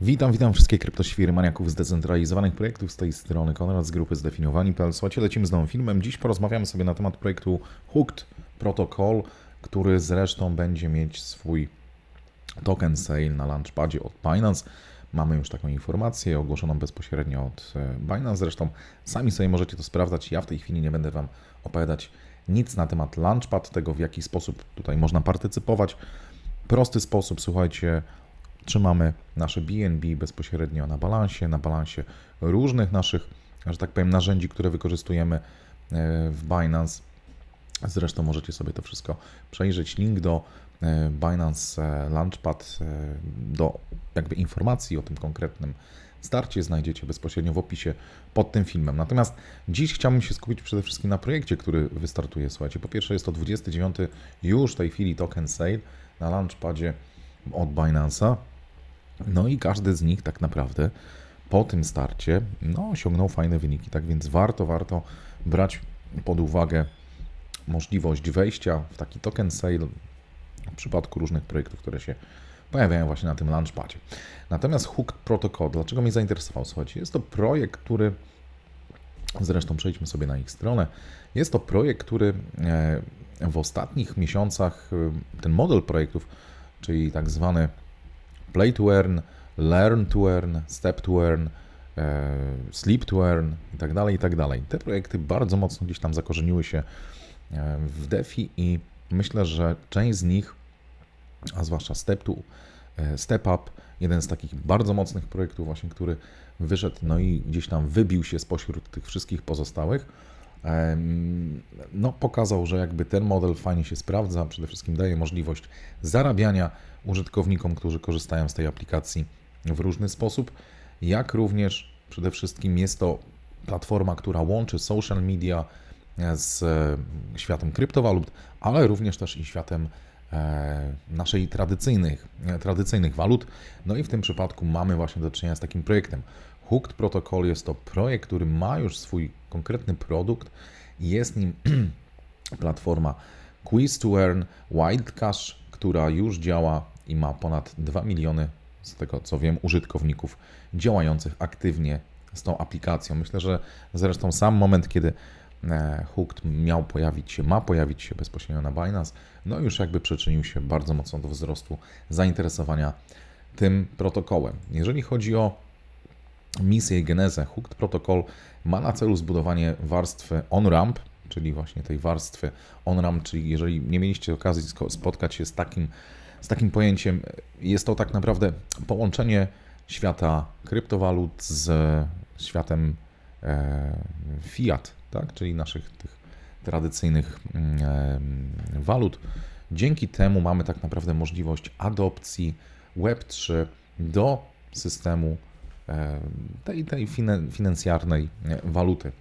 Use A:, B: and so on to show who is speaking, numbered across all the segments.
A: Witam, witam wszystkie kryptoświry, maniaków zdecentralizowanych projektów z tej strony Konrad z grupy Zdefiniowani.pl. Słuchajcie, lecimy z nowym filmem. Dziś porozmawiamy sobie na temat projektu Hooked Protocol, który zresztą będzie mieć swój token sale na launchpadzie od Binance. Mamy już taką informację ogłoszoną bezpośrednio od e, Binance. Zresztą sami sobie możecie to sprawdzać. Ja w tej chwili nie będę Wam opowiadać nic na temat launchpad, tego w jaki sposób tutaj można partycypować. Prosty sposób, słuchajcie, trzymamy nasze BNB bezpośrednio na balansie, na balansie różnych naszych, że tak powiem, narzędzi, które wykorzystujemy e, w Binance. Zresztą możecie sobie to wszystko przejrzeć. Link do e, Binance e, Launchpad, do jakby informacji o tym konkretnym starcie znajdziecie bezpośrednio w opisie pod tym filmem. Natomiast dziś chciałbym się skupić przede wszystkim na projekcie, który wystartuje. Słuchajcie, po pierwsze jest to 29 już w tej chwili token sale na Launchpadzie od Binance'a. No i każdy z nich tak naprawdę po tym starcie no, osiągnął fajne wyniki. Tak więc warto, warto brać pod uwagę możliwość wejścia w taki token sale w przypadku różnych projektów, które się pojawiają właśnie na tym launchpadzie. Natomiast Hooked Protocol, dlaczego mnie zainteresował? Słuchajcie, jest to projekt, który zresztą przejdźmy sobie na ich stronę. Jest to projekt, który e, w ostatnich miesiącach, e, ten model projektów, czyli tak zwany play to earn, learn to earn, step to earn, e, sleep to earn i tak dalej, i tak. Te projekty bardzo mocno gdzieś tam zakorzeniły się e, w DeFi i myślę, że część z nich, a zwłaszcza Step to, e, Step Up, jeden z takich bardzo mocnych projektów właśnie, który wyszedł, no i gdzieś tam wybił się spośród tych wszystkich pozostałych, no, pokazał, że jakby ten model fajnie się sprawdza, przede wszystkim daje możliwość zarabiania użytkownikom, którzy korzystają z tej aplikacji w różny sposób, jak również przede wszystkim jest to platforma, która łączy social media z e, światem kryptowalut, ale również też i światem e, naszej tradycyjnych, e, tradycyjnych walut. No i w tym przypadku mamy właśnie do czynienia z takim projektem. Hooked Protocol jest to projekt, który ma już swój konkretny produkt i jest nim platforma Quiz to Earn Wild Cash, która już działa i ma ponad 2 miliony, z tego co wiem, użytkowników działających aktywnie z tą aplikacją. Myślę, że zresztą sam moment, kiedy e, Hooked miał pojawić się, ma pojawić się bezpośrednio na Binance, no już jakby przyczynił się bardzo mocno do wzrostu zainteresowania tym protokołem. Jeżeli chodzi o misję i genezę, Hooked Protocol ma na celu zbudowanie warstwy on-ramp, czyli właśnie tej warstwy on-ramp, czyli jeżeli nie mieliście okazji spotkać się z takim z takim pojęciem. Jest to tak naprawdę połączenie świata kryptowalut z światem e, fiat, tak? czyli naszych tych tradycyjnych mm, e, walut. Dzięki temu mamy tak naprawdę możliwość adopcji Web3 do systemu tej, tej finansjarnej waluty.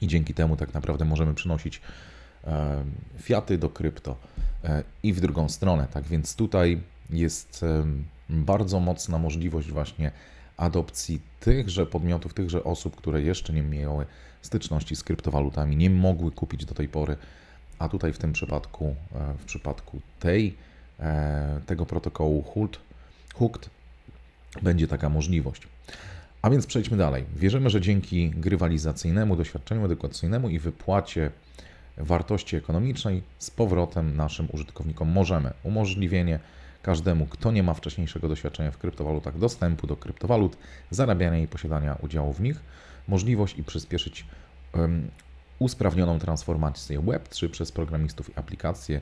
A: I dzięki temu tak naprawdę możemy przynosić fiaty do krypto e, i w drugą stronę. Tak więc tutaj jest bardzo mocna możliwość właśnie adopcji tychże podmiotów, tychże osób, które jeszcze nie miały styczności z kryptowalutami, nie mogły kupić do tej pory, a tutaj w tym przypadku, e, w przypadku tej, e, tego protokołu HULT, HUKT będzie taka możliwość. A więc przejdźmy dalej. Wierzymy, że dzięki grywalizacyjnemu doświadczeniu edukacyjnemu i wypłacie wartości ekonomicznej z powrotem naszym użytkownikom możemy. Umożliwienie każdemu, kto nie ma wcześniejszego doświadczenia w kryptowalutach, dostępu do kryptowalut, zarabiania i posiadania udziału w nich, możliwość i przyspieszyć um, usprawnioną transformację Web3 przez programistów i aplikacje,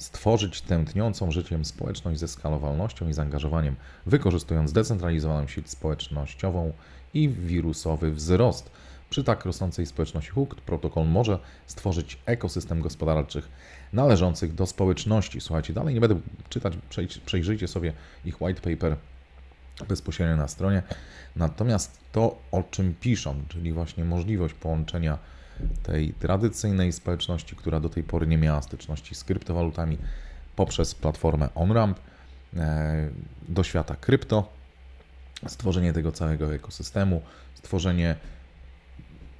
A: stworzyć tętniącą życiem społeczność ze skalowalnością i zaangażowaniem, wykorzystując zdecentralizowaną sieć społecznościową i wirusowy wzrost przy tak rosnącej społeczności hooked protokol może stworzyć ekosystem gospodarczych należących do społeczności. Słuchajcie, dalej nie będę czytać, przejrzyjcie sobie ich white paper bezpośrednio na stronie. Natomiast to, o czym piszą, czyli właśnie możliwość połączenia tej tradycyjnej społeczności, która do tej pory nie miała styczności z kryptowalutami, poprzez platformę OnRamp e, do świata krypto, stworzenie tego całego ekosystemu, stworzenie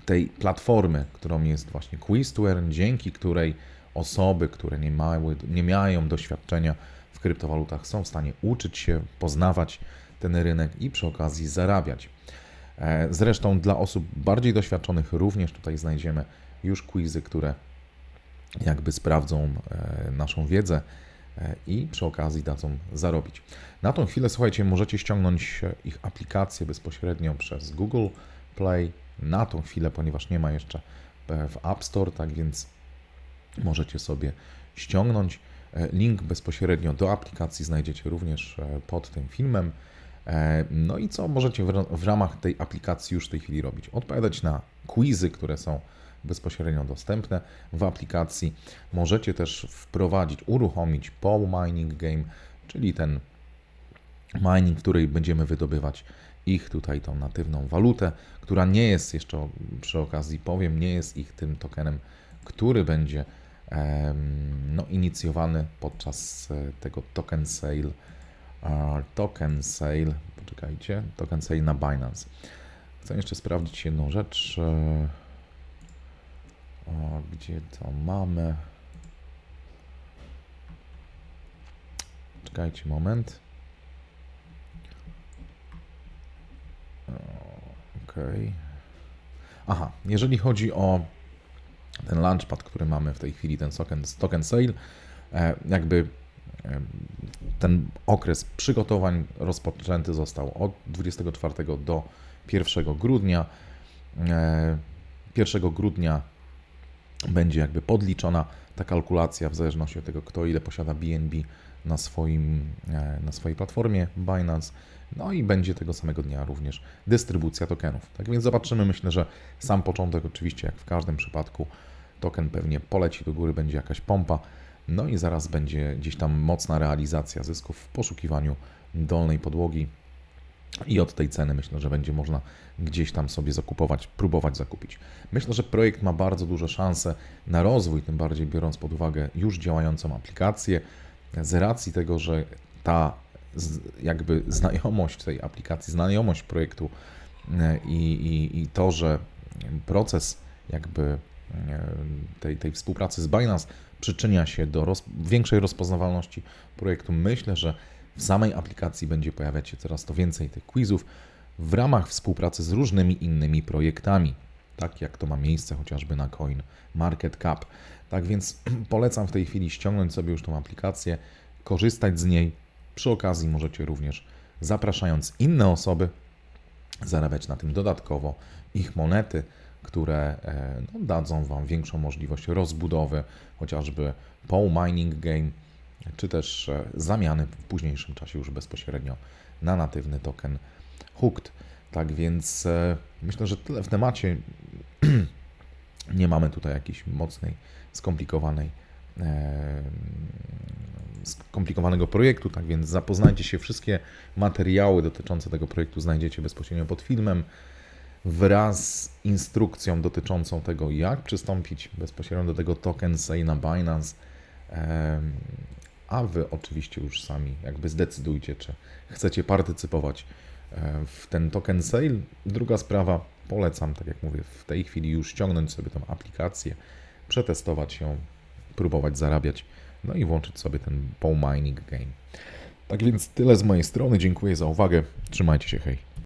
A: tej platformy, którą jest właśnie Quiz to Earn, dzięki której osoby, które nie, mały, nie mają doświadczenia w kryptowalutach, są w stanie uczyć się, poznawać ten rynek i przy okazji zarabiać. E, Zresztą dla osób bardziej doświadczonych również tutaj znajdziemy już quizy, które jakby sprawdzą e, naszą wiedzę e, i przy okazji dadzą zarobić. Na tą chwilę, słuchajcie, możecie ściągnąć ich aplikację bezpośrednio przez Google Play. Na tą chwilę, ponieważ nie ma jeszcze w App Store, tak więc możecie sobie ściągnąć. Link bezpośrednio do aplikacji znajdziecie również pod tym filmem. E, No i co możecie w ra- w ramach tej aplikacji już w tej chwili robić? Odpowiadać na quizy, które są bezpośrednio dostępne w aplikacji. Możecie też wprowadzić, uruchomić Paw Mining Game, czyli ten mining, w której będziemy wydobywać ich tutaj tą natywną walutę, która nie jest jeszcze przy okazji powiem, nie jest ich tym tokenem, który będzie no, inicjowany podczas e, tego token sale. E, Token sale, poczekajcie, token sale na Binance. Chcę jeszcze sprawdzić jedną rzecz. e, o, gdzie to mamy? Czekajcie moment. O, Okej. Aha, jeżeli chodzi o ten launchpad, który mamy w tej chwili, ten token, token sale, jakby ten okres przygotowań rozpoczęty został od 24 do 1 grudnia. E, 1 grudnia będzie jakby podliczona ta kalkulacja w zależności od tego, kto ile posiada BNB na, swoim, e, na swojej platformie Binance. No i będzie tego samego dnia również dystrybucja tokenów. Tak więc zobaczymy, myślę, że sam początek oczywiście, jak w każdym przypadku, token pewnie poleci do góry, będzie jakaś pompa, no i zaraz będzie gdzieś tam mocna realizacja zysków w poszukiwaniu dolnej podłogi i od tej ceny myślę, że będzie można gdzieś tam sobie zakupować, próbować zakupić. Myślę, że projekt ma bardzo duże szanse na rozwój, tym bardziej biorąc pod uwagę już działającą aplikację, z racji tego, że ta jakby znajomość tej aplikacji, znajomość projektu e, i, i, i to, że proces jakby e, tej, tej współpracy z Binance przyczynia się do roz, większej rozpoznawalności projektu, myślę, że w samej aplikacji będzie pojawiać się coraz to więcej tych quizów w ramach współpracy z różnymi innymi projektami, tak jak to ma miejsce chociażby na Coin Market Cap. Tak więc polecam w tej chwili ściągnąć sobie już tą aplikację, korzystać z niej. Przy okazji możecie również, zapraszając inne osoby, zarabiać na tym dodatkowo ich monety, które e, no, dadzą Wam większą możliwość rozbudowy, chociażby Paw Mining Game, czy też e, zamiany w późniejszym czasie już bezpośrednio na natywny token Hooked. Tak więc e, myślę, że tyle w temacie. Nie mamy tutaj jakiejś mocnej, skomplikowanej, skomplikowanego projektu, tak więc zapoznajcie się, wszystkie materiały dotyczące tego projektu znajdziecie bezpośrednio pod filmem wraz z instrukcją dotyczącą tego, jak przystąpić bezpośrednio do tego token sale na Binance. A wy oczywiście już sami jakby zdecydujcie, czy chcecie partycypować e, w ten token sale. Druga sprawa, polecam, tak jak mówię, w tej chwili już ściągnąć sobie tą aplikację, przetestować ją, próbować zarabiać, no i włączyć sobie ten Paw Mining Game. Tak więc tyle z mojej strony. Dziękuję za uwagę. Trzymajcie się, hej.